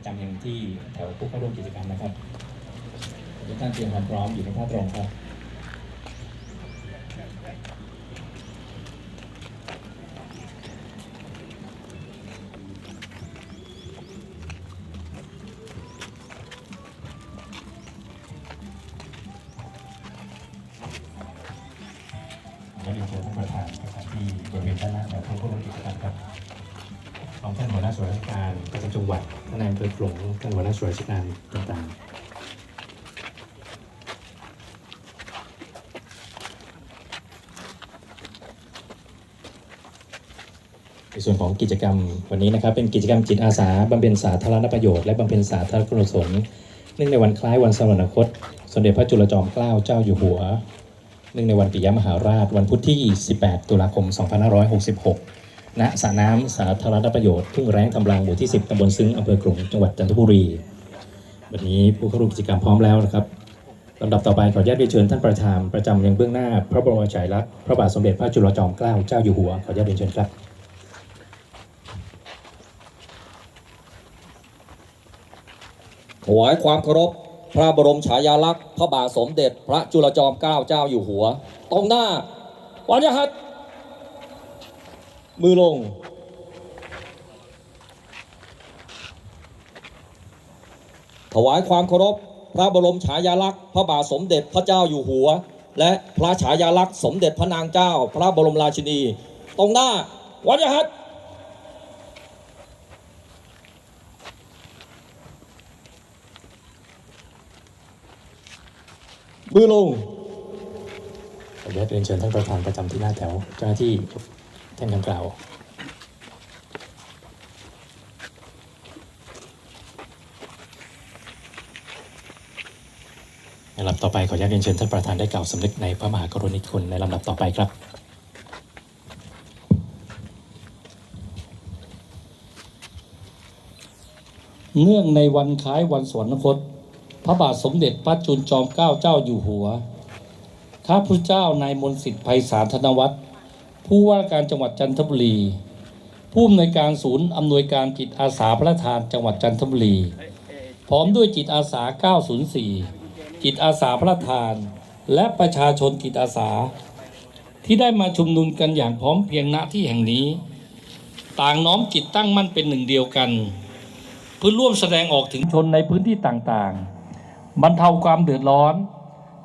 ประจำยังที่แถวผู้เข้าร่วมกิจกรรมนะครับทุกท่านเตรียมความพร้อมอยู่ในท่าตรงครับและเรียนเชิญท่านประธาน น้าส่วนราชการประจำจังหวัดท่านนายอำเภอขลุงท่านหัวหน้าส่วนราชการต่างๆในส่วนของกิจกรรมวันนี้นะครับเป็นกิจกรรมจิตอาสาบำเพ็ญสาธารณประโยชน์และบำเพ็ญสาธารณกุศลเนื่องในวันคล้ายวันสวรรคต สมเด็จพระจุลจอมเกล้าเจ้าอยู่หัว เนื่องในวันปิยมหาราช วันพุธที่ 18 ตุลาคม 2566 ณสระน้ำสาธารณประโยชน์ทุ่งแร้งทำรางหมู่ที่ 10ตำบลซึ้งอำเภอกรุงจังหวัดจันทบุรี วันนี้ผู้เข้าร่วมกิจกรรมพร้อมแล้วนะครับลำดับต่อไปขออนุญาตเรียนเชิญท่านประธานประจำยังเบื้องหน้า พระบรมฉายาลักษณ์พระบาทสมเด็จพระจุลจอมเกล้าเจ้าอยู่หัวขออนุญาตเรียนเชิญครับถวายความเคารพพระบรมฉายาลักษณ์พระบาทสมเด็จ พระจุลจอมเกล้าเจ้าอยู่หัว ตรงหน้าวันยหัด มือลง ถวายความเคารพพระบรมฉายาลักษณ์พระบาทสมเด็จพระเจ้าอยู่หัว และพระฉายาลักษณ์สมเด็จพระนางเจ้า พระบรมราชินี ตรงหน้าวันยหัดมือลงขออนุญาตเรียนเชิญท่านประธานประจำที่หน้าแถวเจ้าหน้าที่ ท่านดังกล่าวในลำดับต่อไปขออนุญาตเรียนเชิญท่านประธานได้กล่าวสำนึกในพระมหากรุณาธิคุณในลำดับต่อไปครับเนื่องในวันคล้ายวันสวรรคต พระบาทสมเด็จพระจุลจอมเกล้าเจ้าอยู่หัว ข้าพเจ้านายมนสิทธิ์ไพศาลธนวัฒน์ ผู้ว่าการจังหวัดจันทบุรี ผู้อำนวยการศูนย์อำนวยการจิตอาสาพระทานจังหวัดจันทบุรี พร้อมด้วยจิตอาสา 904 จิตอาสาพระทาน และประชาชนจิตอาสา ที่ได้มาชุมนุมกันอย่างพร้อมเพียงณที่แห่งนี้ ต่างน้อมจิตตั้งมั่นเป็นหนึ่งเดียวกันเพื่อร่วมแสดงออกถึงชนในพื้นที่ต่างๆ บรรเทาความเดือดร้อน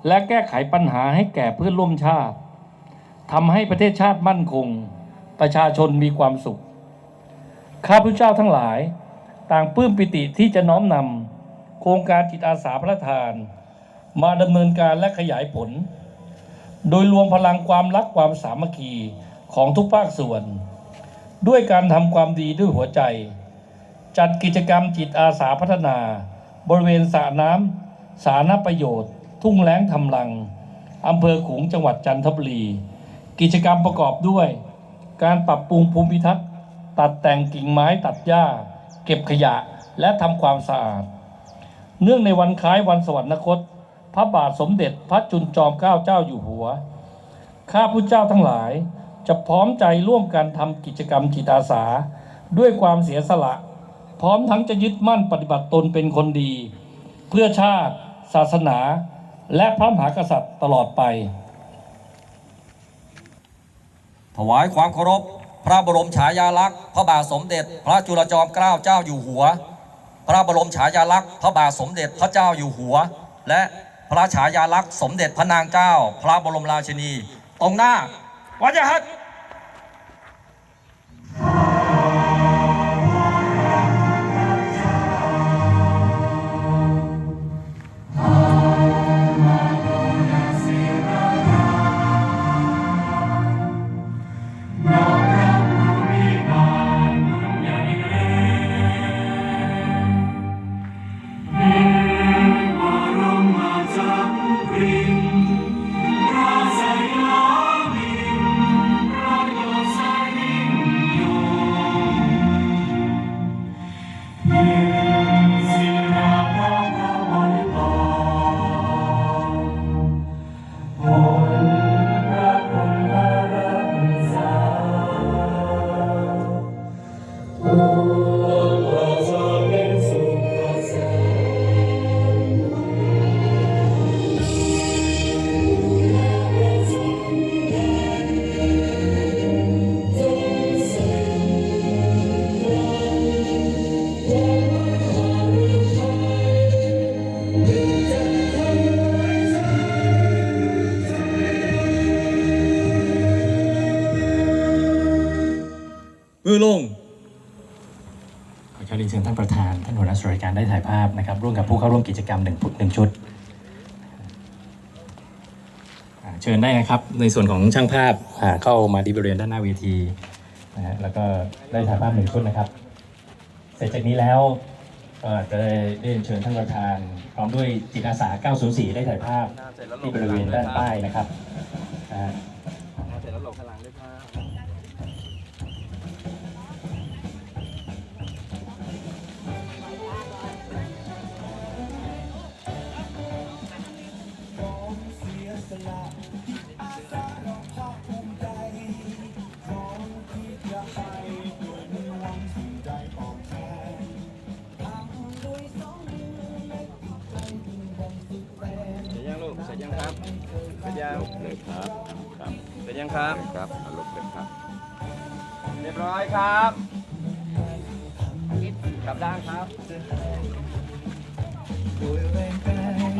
และแก้ไขปัญหาให้แก่เพื่อนร่วมชาติ ทำให้ประเทศชาติมั่นคง ประชาชนมีความสุข ข้าพเจ้าทั้งหลาย ต่างปลื้มปิติที่จะน้อมนำโครงการจิตอาสาพระทาน มาดำเนินการและขยายผล โดยรวมพลังความรักความสามัคคีของทุกภาคส่วน ด้วยการทำความดีด้วยหัวใจ จัดกิจกรรมจิตอาสาพัฒนา บริเวณสระน้ำสาธารณประโยชน์ ทุ่งแล้งทำลังอำเภอขลุงจังหวัดจันทบุรี กิจกรรมประกอบด้วย การปรับปรุงภูมิทัศน์ตัดแต่งกิ่งไม้ตัดหญ้า เก็บขยะและทำความสะอาด เนื่องในวันคล้ายวันสวรรคต พระบาทสมเด็จพระจุลจอมเกล้าเจ้าอยู่หัว ข้าพุทธเจ้าทั้งหลายจะพร้อมใจร่วมกันทำกิจกรรมจิตอาสา ด้วยความเสียสละ พร้อมทั้งจะยึดมั่นปฏิบัติตนเป็นคนดี เพื่อชาติ ศาสนา และพระมหากษัตริย์ตลอดไป ถวายความเคารพ พระบรมฉายาลักษณ์ พระบาทสมเด็จ พระจุลจอมเกล้าเจ้าอยู่หัว พระบรมฉายาลักษณ์ พระบาทสมเด็จพระเจ้าอยู่หัว และพระฉายาลักษณ์สมเด็จพระนางเจ้า พระบรมราชินี ตรงหน้าวันยหัต มือลงขอเชิญเชิญท่านประธาน ท่านหัวหน้าส่วนราชการได้ถ่ายภาพนะครับ ร่วมกับผู้เข้าร่วมกิจกรรมหนึ่งหนึ่งชุดเชิญได้นะครับ ในส่วนของช่างภาพเข้ามาดีบริเวณด้านหน้าเวทีนะฮะแล้วก็ได้ถ่ายภาพหนึ่งชุดนะครับ เสร็จจากนี้แล้วก็จะได้เรีเชิญท่านประธาน พร้อมด้วยจิตอาสา 904 ได้ถ่ายภาพที่บริเวณด้านใต้นะครับอ่า เสร็จแล้วหลบข้งหลังด้วยครับ ครับครับเสร็จยังครับ ครับลบเลยครับ เรียบร้อยครับกลับด้านครับ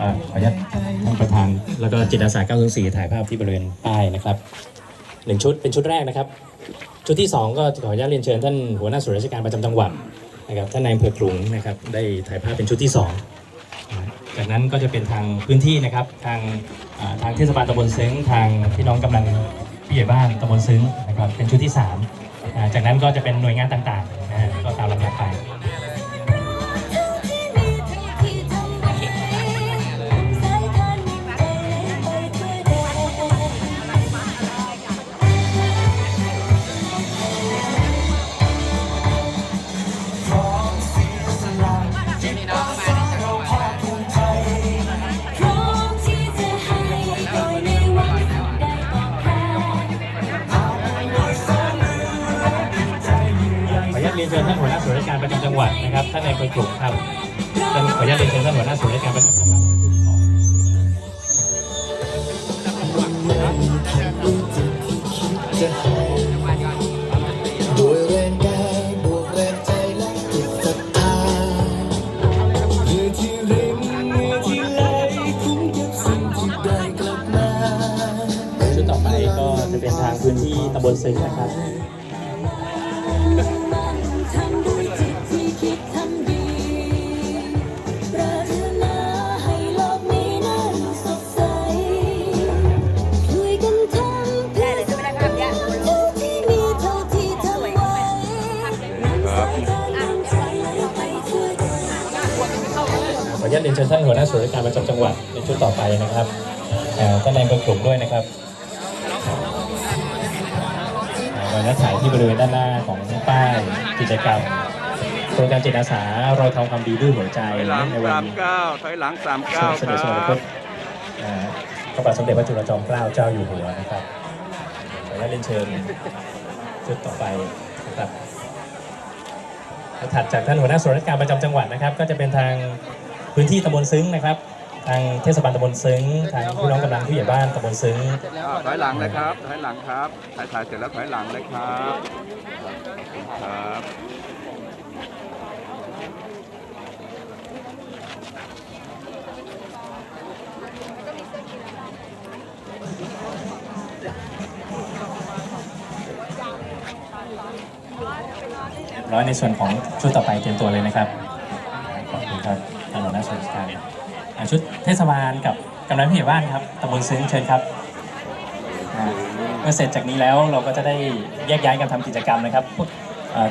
อ่าขออนุญาตท่านประธาน แล้วก็จิตอาสา904ถ่ายภาพที่บริเวณป้ายนะครับหนึ่งชุดเป็นชุดแรกนะครับ ชุดที่ 2 ก็ขออนุญาตเรียนเชิญท่านหัวหน้าส่วนราชการประจำจังหวัดนะครับท่านนายอำเภอขลุงนะครับได้ถ่ายภาพเป็นชุดที่2นะจากนั้นก็จะเป็นทางพื้นที่นะครับทางอ่า ทางเทศบาลตำบลซึ้งทางพี่น้องกำลังผู้ใหญ่บ้านตำบลซึ้งนะครับเป็นชุดที่3จากนั้นก็จะเป็นหน่วยงานต่างๆ ยนเชิญท่านหัวหน้าส่วนราชการประจำจังหวัดนะครับท่านนายอำเภอขลุงครับท่านขออนุญาตเรียนเชิญท่านหัวหน้าส่วนราชการประจำจังหวัดด้วยแรงกายบวกแรงใจและจิตศรัทธาเมื่อที่ริมเมื่อที่ไหลคุ้มเก็บสิ่งที่ได้กลับมาชุดต่อไปก็จะเป็นทางพื้นที่ตำบลซึ้งนะครับ อนุญาตเรียนเชิญท่านหัวหน้าส่วนราชการประจำจังหวัดในชุดต่อไปนะครับท่านนายอำเภอขลุงด้วยนะครับวันนี้ถ่ายที่บริเวณด้านหน้าของป้ายกิจกรรมโครงการจิตอาสาเราทำความดีด้วยหัวใจถอยหลังในวัสามนเก้าถอยหลังสามเก้าเสคด็จสวรรรัคบพระบาทสมเด็จพระจุลจอมเกล้าเจ้าอยู่หัวนะครับขออนุญาตเรียนเชิญชุดต่อไปนะครับถัดจากท่านหัวหน้าส่วนราชการประจำจังหวัดนะครับ ก็จะเป็นทาง พื้นที่ตำบลซึ้งนะครับ ทางเทศบาลตำบลซึ้งทางพี่น้องกำลังผู้ใหญ่บ้านตำบลซึ้งอ่าถอยหลังเลยครับถอยหลังครับถ่ายถ่ายเสร็จแล้วถอยหลังเลยครับครับร้อยในส่วนของชุดต่อไปเตรียมตัวเลยนะครับขอบคุณครับ ท่านหัวหน้าส่วนราชการอ่าชุดเทศบาลกับกำนันผู้ใหญ่บ้านครับตำบลซึ้งเชิญครับเมื่อเสร็จจากนี้แล้วเราก็จะได้แยกย้ายกันทำกิจกรรมนะครับ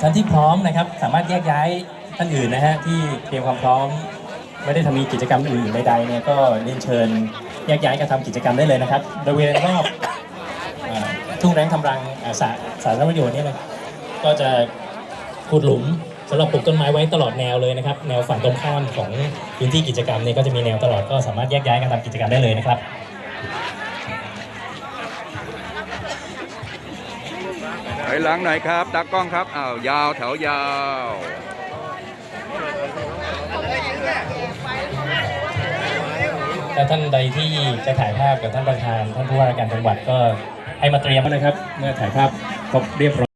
ท่านที่พร้อมนะครับ สามารถแยกย้ายท่านอื่นนะฮะที่เตรียมความพร้อม ไม่ได้ทำมีกิจกรรมอื่นใดๆเนี่ยก็เรียนเชิญแยกย้ายกันทำกิจกรรมได้เลยนะครับบริเวณรอบทุ่งแรงทำรังอ่าสาสาธารณประโยชน์เนี่ยนะก็จะขุดหลุมำหรับปลูกต้นไม้ไว้ตลอดแนวเลยนะครับ แนวฝั่งตรงข้ามของพื้นที่กิจกรรมเนี่ยก็จะมีแนวตลอดก็สามารถแยกย้ายกันทำกิจกรรมได้เลยนะครับถอยหลังหน่อยครับตากล้องครับอ้าวยาวแถวยาวถ้าท่านใดที่จะถ่ายภาพกับท่านประธานท่านผู้ว่าราชการจังหวัดก็ให้มาเตรียมไว้นะครับ เมื่อถ่ายภาพครบเรียบร้อย